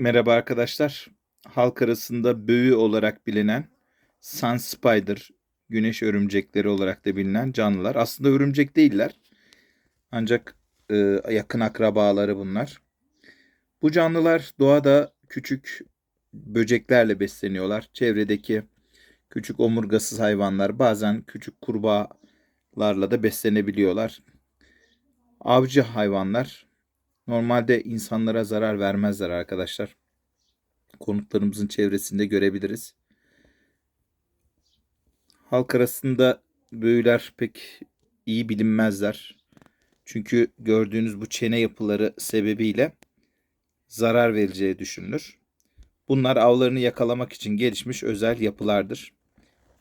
Merhaba arkadaşlar. Halk arasında böğü olarak bilinen sun spider, güneş örümcekleri olarak da bilinen canlılar. Aslında örümcek değiller. Ancak e, yakın akrabaları bunlar. Bu canlılar doğada küçük böceklerle besleniyorlar. Çevredeki küçük omurgasız hayvanlar, bazen küçük kurbağalarla da beslenebiliyorlar. Avcı hayvanlar. Normalde insanlara zarar vermezler arkadaşlar. Konutlarımızın çevresinde görebiliriz. Halk arasında büyüler pek iyi bilinmezler. Çünkü gördüğünüz bu çene yapıları sebebiyle zarar vereceği düşünülür. Bunlar avlarını yakalamak için gelişmiş özel yapılardır.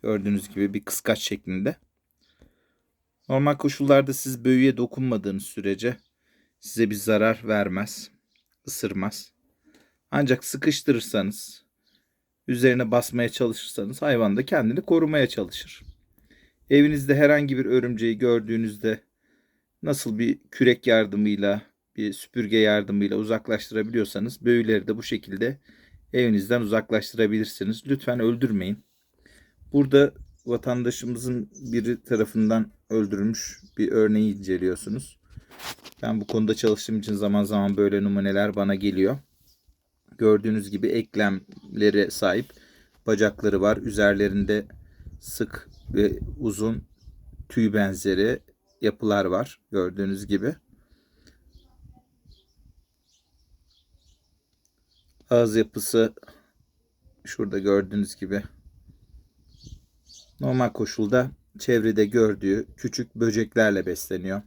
Gördüğünüz gibi bir kıskaç şeklinde. Normal koşullarda siz büyüye dokunmadığınız sürece size bir zarar vermez, ısırmaz. Ancak sıkıştırırsanız, üzerine basmaya çalışırsanız hayvan da kendini korumaya çalışır. Evinizde herhangi bir örümceği gördüğünüzde nasıl bir kürek yardımıyla, bir süpürge yardımıyla uzaklaştırabiliyorsanız böyleleri de bu şekilde evinizden uzaklaştırabilirsiniz. Lütfen öldürmeyin. Burada vatandaşımızın biri tarafından öldürülmüş bir örneği inceliyorsunuz. Ben bu konuda çalıştığım için zaman zaman böyle numuneler bana geliyor. Gördüğünüz gibi eklemlere sahip bacakları var. Üzerlerinde sık ve uzun tüy benzeri yapılar var. Gördüğünüz gibi. Ağız yapısı şurada gördüğünüz gibi. Normal koşulda çevrede gördüğü küçük böceklerle besleniyor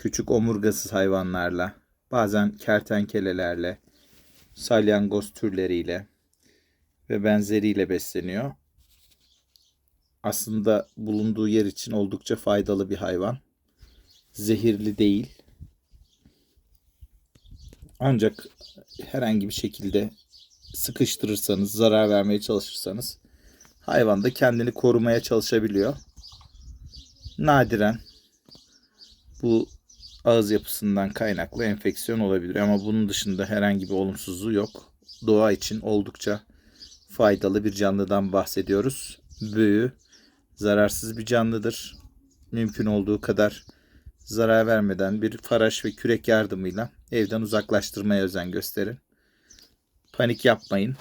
küçük omurgasız hayvanlarla, bazen kertenkelelerle, salyangoz türleriyle ve benzeriyle besleniyor. Aslında bulunduğu yer için oldukça faydalı bir hayvan. Zehirli değil. Ancak herhangi bir şekilde sıkıştırırsanız, zarar vermeye çalışırsanız hayvan da kendini korumaya çalışabiliyor. Nadiren bu ağız yapısından kaynaklı enfeksiyon olabilir. Ama bunun dışında herhangi bir olumsuzluğu yok. Doğa için oldukça faydalı bir canlıdan bahsediyoruz. Büyü zararsız bir canlıdır. Mümkün olduğu kadar zarar vermeden bir faraş ve kürek yardımıyla evden uzaklaştırmaya özen gösterin. Panik yapmayın.